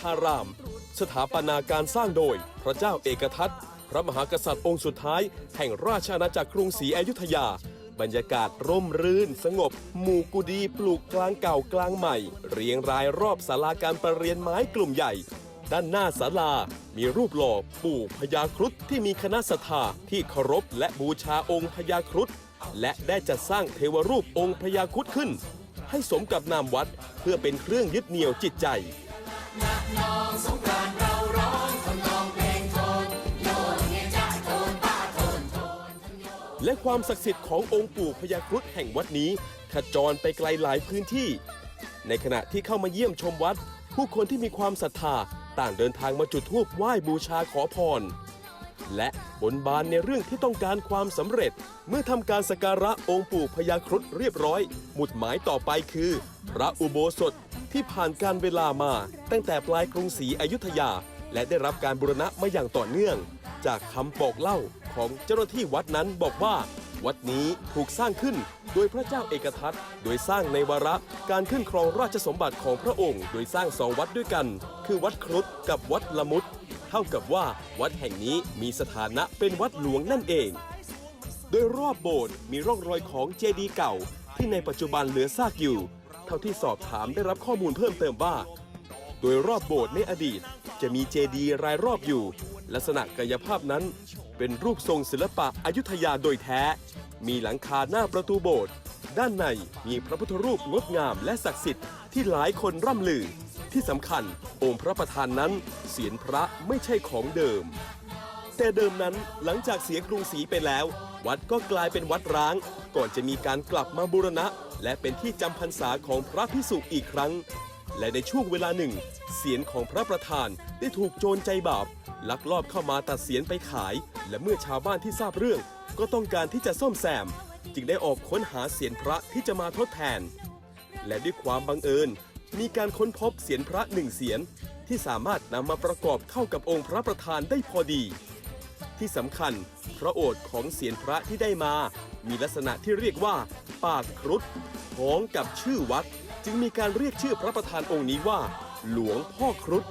ธาราม สถาปนาการสร้างโดย พระเจ้าเอกทัตพระมหากษัตริย์องค์สุดท้าย แห่งราชอาณาจักรกรุงศรีอยุธยา บรรยากาศร่มรื่น สงบ หมู่กุดีปลูกกลางเก่ากลางใหม่ เรียงรายรอบศาลาการประเรียนไม้กลุ่มใหญ่ ด้านหน้าศาลา มีรูปหล่อปู่พญาครุฑที่มีคณะศรัทธาที่เคารพและบูชาองค์พญาครุฑและได้จัดสร้างเทวรูปองค์พญาครุฑขึ้น ให้สมกับนามวัดเพื่อเป็นเครื่องยึดเหนี่ยวจิตใจ และความศักดิ์สิทธิ์ขององค์ปู่พญาครุฑแห่งวัดนี้ขจรไปไกลหลายพื้นที่ ในขณะที่เข้ามาเยี่ยมชมวัด ผู้คนที่มีความศรัทธาต่างเดินทางมาจุดธูปไหว้บูชาขอพร และบนบานในเรื่องที่ต้องการความสำเร็จ เมื่อทำการสักการะองค์ปู่พญาครุฑเรียบร้อย หมุดหมายต่อไปคือ พระอุโบสถ ที่ผ่านการเวลามา ตั้งแต่ปลายกรุงศรีอยุธยา และได้รับการบูรณะมาอย่างต่อเนื่อง จากคำบอกเล่าของเจ้าหน้าที่วัดนั้นบอกว่า วัดนี้ถูกสร้างขึ้นโดยพระเจ้าเอกทัตโดยสร้างในวาระการขึ้นครองราชสมบัติของพระองค์ โดยสร้างสองวัดด้วยกัน คือวัดครุฑกับวัดละมุดเท่ากับว่าวัดแห่งนี้มีสถานะเป็นวัดหลวงนั่นเอง โดยรอบโบสถ์มีร่องรอยของเจดีย์เก่า ที่ในปัจจุบันเหลือซากอยู่ เท่าที่สอบถามได้รับข้อมูลเพิ่มเติมว่า โดยรอบโบสถ์ในอดีตจะมีเจดีย์รายรอบอยู่ ลักษณะกายภาพนั้น เป็นรูปทรงศิลปะอยุธยาโดยแท้ มีหลังคาหน้าประตูโบสถ์ด้านในมีพระพุทธรูปงดงามและศักดิ์สิทธิ์ที่หลายคนร่ำลือ ที่สำคัญองค์พระประธานนั้นเสียนพระไม่ใช่ของเดิม แต่เดิมนั้นหลังจากเสียกรุงศรีไปแล้ว วัดก็กลายเป็นวัดร้าง ก่อนจะมีการกลับมาบูรณะ และเป็นที่จำพรรษาของพระพิสุอีกครั้ง และในช่วงเวลาหนึ่ง เสียนของพระประธานได้ถูกโจรใจบาป ลักลอบเข้ามาตัดเสียนไปขาย และเมื่อชาวบ้านที่ทราบเรื่อง ก็ต้องการที่จะซ่อมแซม จึงได้ออกค้นหาเสียนพระที่จะมาทดแทน และด้วยความบังเอิญ มีการค้นพบเสียนพระหนึ่งเสียนที่สามารถนำมาประกอบเข้ากับองค์พระประธานได้พอดี ที่สำคัญพระโอษฐ์ของเสียนพระที่ได้มา มีลักษณะที่เรียกว่า ปากครุฑพ้องกับชื่อวัด จึงมีการเรียกชื่อพระประธานองค์นี้ว่า หลวงพ่อครุฑ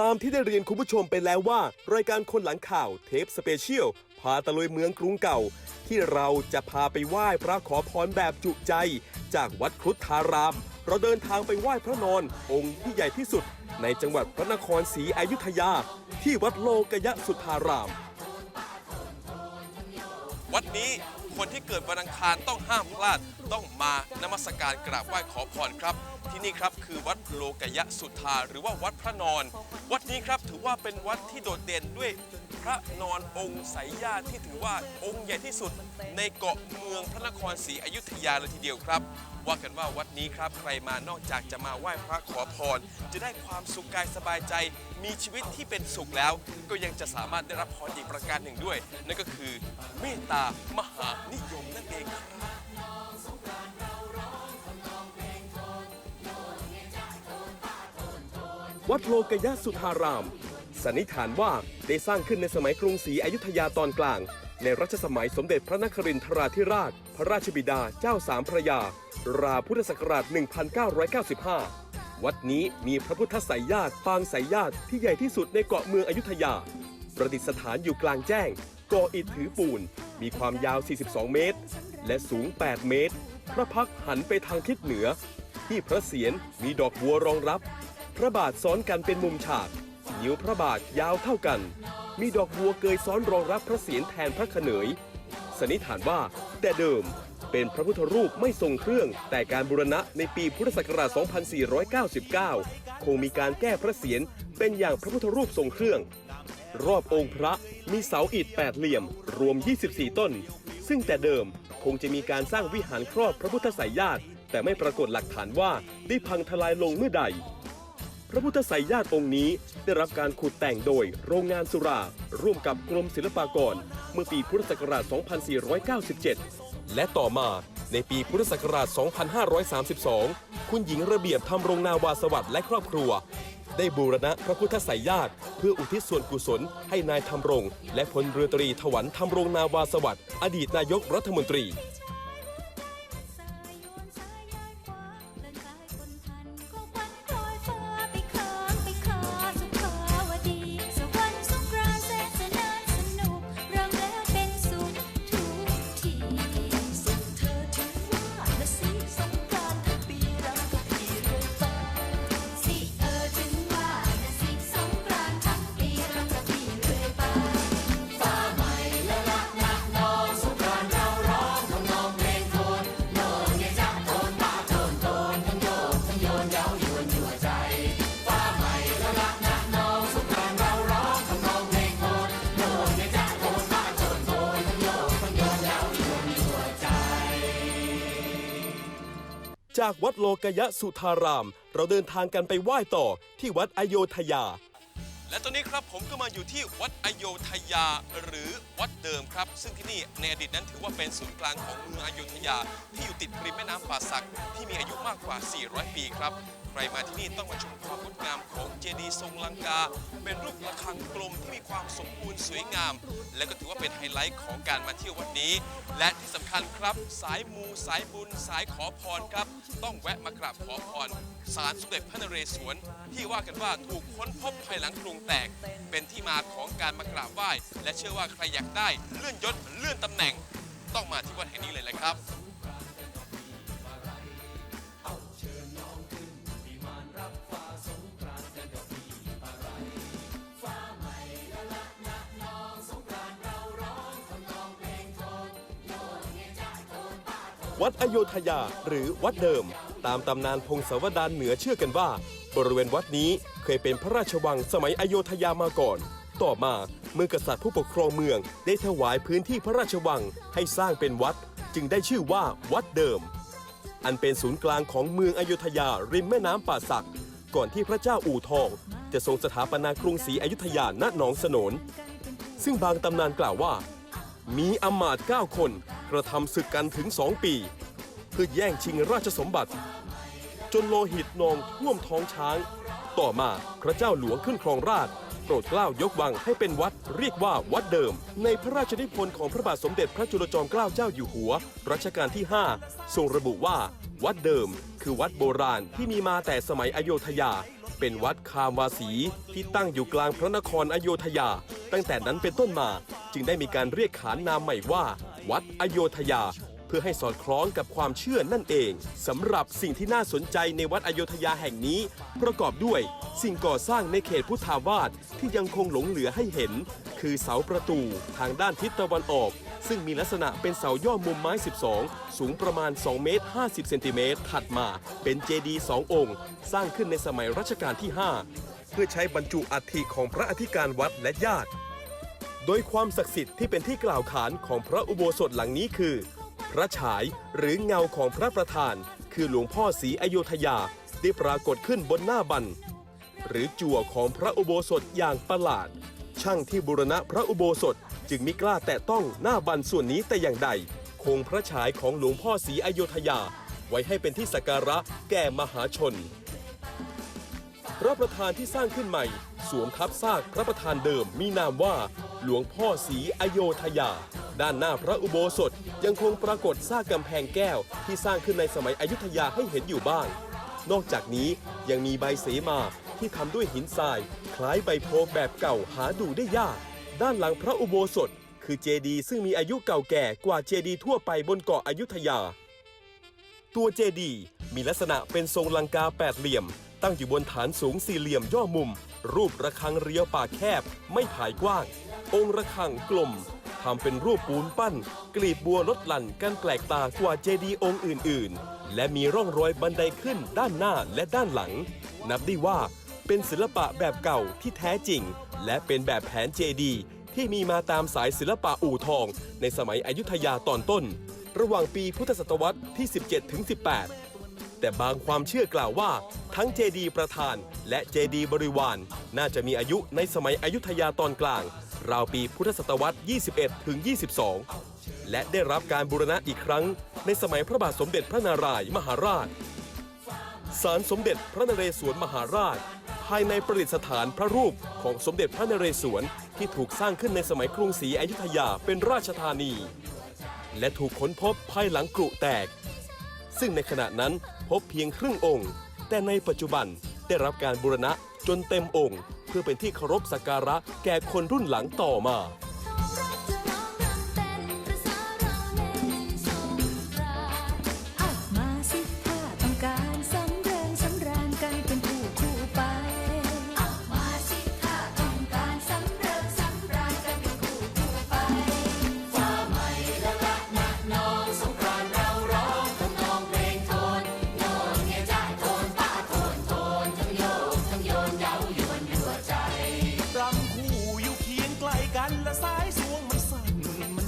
ตามที่ได้เรียนคุณผู้ชมไปแล้วว่า รายการคนหลังข่าวเทปสเปเชียล พาตะลุยเมืองกรุงเก่า ที่เราจะพาไปไหว้พระขอพรแบบจุใจ จากวัดครุฑธาราม เราเดินทางไปไหว้พระนอนองค์ที่ใหญ่ที่สุด ในจังหวัดพระนครศรีอยุธยา ที่วัดโลกยะสุธาราม วัดนี้ คนที่เกิดวันอังคารต้องห้ามพลาด ต้องมานมัสการกราบไหว้ขอพรครับ ที่นี่ครับคือวัดโลกยะสุธาหรือว่าวัดพระนอน วัดนี้ครับถือว่าเป็นวัดที่โดดเด่นด้วยพระนอนองค์ไสยญาติที่ถือว่าองค์ใหญ่ที่สุดในเกาะเมืองพระนครศรีอยุธยาเลยทีเดียวครับ ว่ากันว่าวัดนี้ครับใครมานอกจากจะมาไหว้พระขอพร จะได้ความสุขกายสบายใจ มีชีวิตที่เป็นสุขแล้ว ก็ยังจะสามารถได้รับพรอีกประการหนึ่งด้วย นั่นก็คือเมตตามหานิยมนั่นเองครับวัดโลกยะสุธารามสันนิษฐานว่าได้สร้างขึ้นในสมัยกรุงศรีอยุธยาตอนกลาง ในรัชสมัยสมเด็จพระนครินทราธิราช พระราชบิดาเจ้าสามพระยา ราพุทธศักราช 1995 วัดนี้มีพระพุทธไสยญาติปางไสยญาติที่ใหญ่ที่สุดในเกาะเมืองอยุธยา ประดิษฐานอยู่กลางแจ้งก่ออิฐถือปูน มีความยาว 42 เมตร และสูง 8 เมตร พระพักหันไปทางทิศเหนือ ที่พระเศียรมีดอกบัวรองรับ พระบาทซ้อนกันเป็นมุมฉากนิ้วพระบาทยาวเท่ากัน มีดอกบัวเกยซ้อนรองรับพระเศียรแทนพระเขนยสันนิษฐานว่า แต่เดิมเป็นพระพุทธรูปไม่ทรงเครื่อง แต่การบูรณะในปีพุทธศักราช 2499 คงมีการแก้พระเศียรเป็นอย่างพระพุทธรูปทรงเครื่อง รอบองค์พระมีเสาอิฐแปดเหลี่ยม รวม 24 ต้น ซึ่งแต่เดิมคงจะมีการสร้างวิหารครอบพระพุทธไสยญาติแต่ไม่ปรากฏหลักฐานว่าได้พังทลายลงเมื่อใด พระพุทธไสยญาติองค์นี้ได้รับการขุดแต่งโดยโรงงานสุรา ร่วมกับกรมศิลปากร เมื่อปีพุทธศักราช 2497 และต่อมาในปีพุทธศักราช 2532 คุณหญิงระเบียบทำรงนาวาสวัสดิ์และครอบครัว ได้บูรณะพระพุทธไสยญาติ เพื่ออุทิศส่วนกุศลให้นายธำรง และพลเรือตรีถวันธำรงนาวาสวัสดิ์อดีตนายกรัฐมนตรี จากวัดโลกยะสุธาราม เราเดินทางกันไปไหว้ต่อที่วัดอโยธยา และตอนนี้ครับผมก็มาอยู่ที่วัดอโยธยาหรือวัดเดิมครับ ซึ่งที่นี่ในอดีตนั้นถือว่าเป็นศูนย์กลางของเมืองอโยธยา ที่อยู่ติดริมแม่น้ำป่าสักที่มีอายุมากกว่า 400 ปีครับ ใครมาที่นี่ต้องมาชมความงดงามของเจดีย์ทรงลังกา เป็นรูประฆังกลมที่มีความสมบูรณ์สวยงาม และก็ถือว่าเป็นไฮไลท์ของการมาเที่ยววันนี้ และที่สำคัญครับสายมูสายบุญ สายขอพรครับ ต้องแวะมากราบขอพรศาลสมเด็จพระนเรศวรที่ว่ากันว่าถูกค้นพบภายหลังกรุงแตก เป็นที่มาของการมากราบไหว้และเชื่อว่าใครอยากได้เลื่อนยศเลื่อนตำแหน่ง ต้องมาที่วัดแห่งนี้เลยแหละครับ วัดอโยธยาหรือวัดเดิม ตามตำนานพงศาวดารเหนือเชื่อกันว่า บริเวณวัดนี้เคยเป็นพระราชวังสมัยอโยธยามาก่อน ต่อมาเมื่อกษัตริย์ผู้ปกครองเมือง ได้ถวายพื้นที่พระราชวังให้สร้างเป็นวัด จึงได้ชื่อว่าวัดเดิม อันเป็นศูนย์กลางของเมืองอโยธยาริมแม่น้ำป่าสัก ก่อนที่พระเจ้าอู่ทอง จะทรงสถาปนากรุงศรีอยุธยาณหนองสนนซึ่งบางตำนานกล่าวว่า มีอำมาตย์9คน กระทำศึกกันถึง2ปี เพื่อแย่งชิงราชสมบัติ จนโลหิตนองท่วมท้องช้าง ต่อมาพระเจ้าหลวงขึ้นครองราชโปรดเกล้ายกวังให้เป็นวัดเรียกว่าวัดเดิม ในพระราชนิพนธ์ของพระบาทสมเด็จพระจุลจอมเกล้าเจ้าอยู่หัว รัชกาลที่ 5 ทรงระบุว่า วัดเดิม คือวัดโบราณที่มีมาแต่สมัยอโยธยา เป็นวัดคามวาสีที่ตั้งอยู่กลางพระนครอโยธยา ตั้งแต่นั้นเป็นต้นมา จึงได้มีการเรียกขานนามใหม่ว่า วัดอโยธยา เพื่อให้สอดคล้องกับความเชื่อนั่นเองสำหรับสิ่งที่น่าสนใจในวัดอโยธยาแห่งนี้ ประกอบด้วยสิ่งก่อสร้างในเขตพุทธาวาสที่ยังคงหลงเหลือให้เห็น คือเสาประตูทางด้านทิศตะวันออก ซึ่งมีลักษณะเป็นเสาย่อมุมไม้ 12 สูงประมาณ 2 เมตร 50 เซนติเมตรถัดมาเป็นเจดีย์สององค์ สร้างขึ้นในสมัยรัชกาลที่ 5 เพื่อใช้บรรจุอัฐิของพระอธิการวัดและญาติ โดยความศักดิ์สิทธิ์ที่เป็นที่กล่าวขานของพระอุโบสถหลังนี้คือ พระฉายหรือเงาของพระประธาน คือหลวงพ่อศรีอโยธยาได้ปรากฏขึ้นบนหน้าบัน หรือจั่วของพระอุโบสถอย่างประหลาด ช่างที่บูรณะพระอุโบสถจึงมิกล้าแตะต้องหน้าบันส่วนนี้แต่อย่างใด คงพระฉายของหลวงพ่อศรีอโยธยา ไว้ให้เป็นที่สักการะแก่มหาชน พระประธานที่สร้างขึ้นใหม่ สวมทับซากพระประธานเดิมมีนามว่า หลวงพ่อศรีอโยธยา ด้านหน้าพระอุโบสถยังคงปรากฏซากกำแพงแก้วที่สร้างขึ้นในสมัยอยุธยาให้เห็นอยู่บ้าง นอกจากนี้ยังมีใบเสมาที่ทำด้วยหินทราย คล้ายใบโพแบบเก่าหาดูได้ยาก ด้านหลังพระอุโบสถ คือเจดีย์ซึ่งมีอายุเก่าแก่กว่าเจดีย์ทั่วไปบนเกาะอยุธยา ตัวเจดีย์มีลักษณะเป็นทรงลังกาแปดเหลี่ยม ตั้งอยู่บนฐานสูงสี่เหลี่ยมย่อมุม รูประฆังเรียวปากแคบ ไม่ผายกว้าง องค์ระฆังกลมทำเป็นรูปปูนปั้น กลีบบัวลดหลั่นกันแปลกตากว่าเจดีย์องค์อื่น ๆ และมีร่องรอยบันไดขึ้นด้านหน้าและด้านหลัง นับได้ว่าเป็นศิลปะแบบเก่าที่แท้จริง และเป็นแบบแผนเจดีย์ที่มีมาตามสายศิลปะอู่ทอง ในสมัยอยุธยาตอนต้น ระหว่างปีพุทธศตวรรษที่ 17ถึง18 แต่บางความเชื่อกล่าวว่า ทั้งเจดีย์ประธาน และเจดีย์บริวาร น่าจะมีอายุในสมัยอยุธยาตอนกลาง ราวปีพุทธศตวรรษ 21 ถึง 22 และได้รับการบูรณะอีกครั้ง ในสมัยพระบาทสมเด็จพระนารายมหาราช ศาลสมเด็จพระนเรศวรมหาราช ภายในประดิษฐานพระรูปของสมเด็จพระนเรศวรที่ถูกสร้างขึ้นในสมัยกรุงศรีอยุธยาเป็นราชธานี และถูกค้นพบภายหลังกรุแตก ซึ่งในขณะนั้นพบเพียงครึ่งองค์ แต่ในปัจจุบันได้รับการบูรณะจนเต็มองค์ พื่อเป็นที่เคารพสักการะแก่คนรุ่นหลังต่อมา